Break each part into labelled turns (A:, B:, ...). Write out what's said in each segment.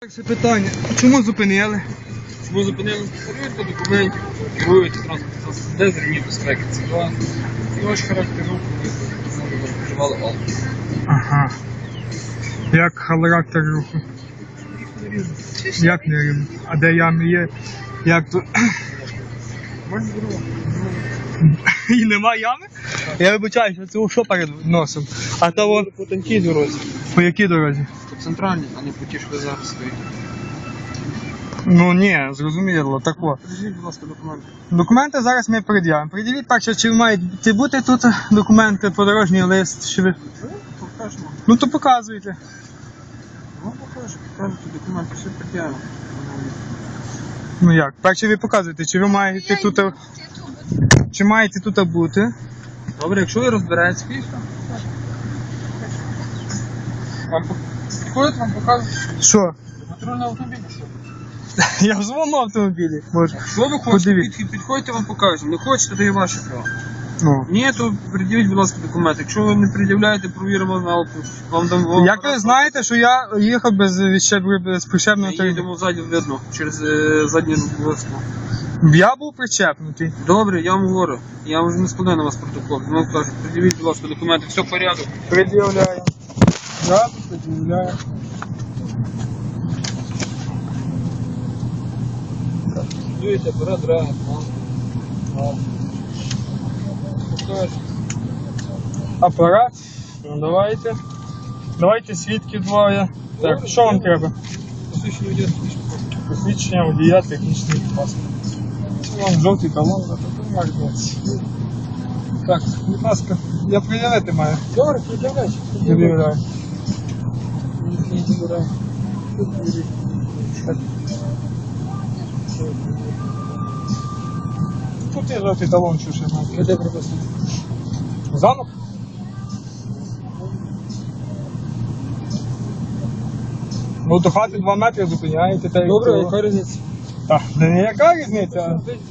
A: Перше питання. Чому зупинили?
B: Чому зупинили? Перевірка документів, керуєте засобом, де зрівні безпеки. Це два. І ваш характер руху, ви вживали алкоголь.
A: Ага. Як характер руху? Як не рівно? А де ями є? Як тут?
B: Можна здорово.
A: І нема ями? Я вибачаюся, це що перед носом? А то вон
B: по тонкій дорозі.
A: По якій дорозі?
B: По центральній, а не по ті, що ви зараз стоїте.
A: Ну ні, зрозуміло, так от.
B: Покажіть, будь ласка, документи.
A: Документи зараз ми пред'явимо. Пред'явіть перше, чи мають бути тут документи, подорожній лист, чи ви.
B: Покажемо.
A: Ну то показуйте.
B: Ну, покажемо. Покажете документи, все пред'явимо.
A: Ну як? Перше ви показуєте, чи ви маєте тут. Чи маєте тут бути?
B: Добре, якщо ви розбираєтесь, пішли. Вам підходить, вам показують.
A: Що?
B: Патрульний автомобіль, що?
A: Я в своєму автомобілі. Боже.
B: Що ви хочете?
A: Подивіться.
B: Під, підходьте, вам покажемо. Не хочете, то є ваше право.
A: Ну.
B: Ні, то пред'явіть, будь ласка, документи. Якщо ви не пред'являєте, провіримо на алку. Вам дам вам
A: Як ви знаєте, що я їхав без відщеп- без прищепного
B: Ми
A: та
B: їдемо ззаді видно, через е, заднє вивозку.
A: Я був причепнутий.
B: Добре, я вам говорю. Я вже не складаю на вас протокол. Вам кажу, пред'явіть, будь ласка, документи, все в порядку.
A: Пред'являю. Я пред'являю.
B: Дуєте, апарат драгер, Покажу.
A: Апарат. Ну давайте. Давайте свідки двоє. Так, що вам треба?
B: Посвідчення водія,
A: Посвідчення водія, технічний паспорт. Вам жовтий талон, а тут маркець. Так, будь ласка, я пред'явити маю.
B: Добре, пред'являйте.
A: Пред'являю. Тут є жовтий талон, ще маю.
B: Де прописано?
A: Замок? Ну до хати 2 метри зупиняєте. Та як
B: Добре,
A: то-
B: яка різниця?
A: Та, не ніяка різниця.
B: Дайте,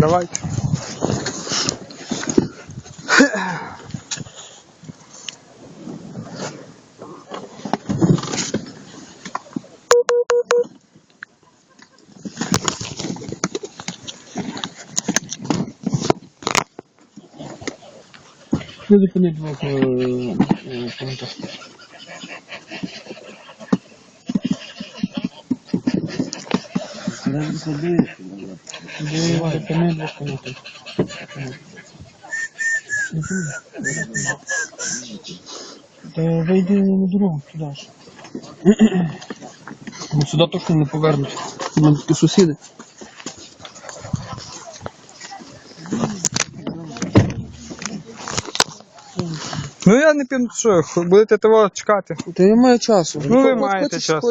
A: давайте.
B: Люди понять двох пунктів. Зараз Фронтах. Зупиніть двох фронтах. Та вийди на дорогу туди ж. Ну сюди точно не повернуть. У мене такі сусіди.
A: Ну я не пім, що, будете того чекати.
B: Та маю часу.
A: Ну ви маєте час.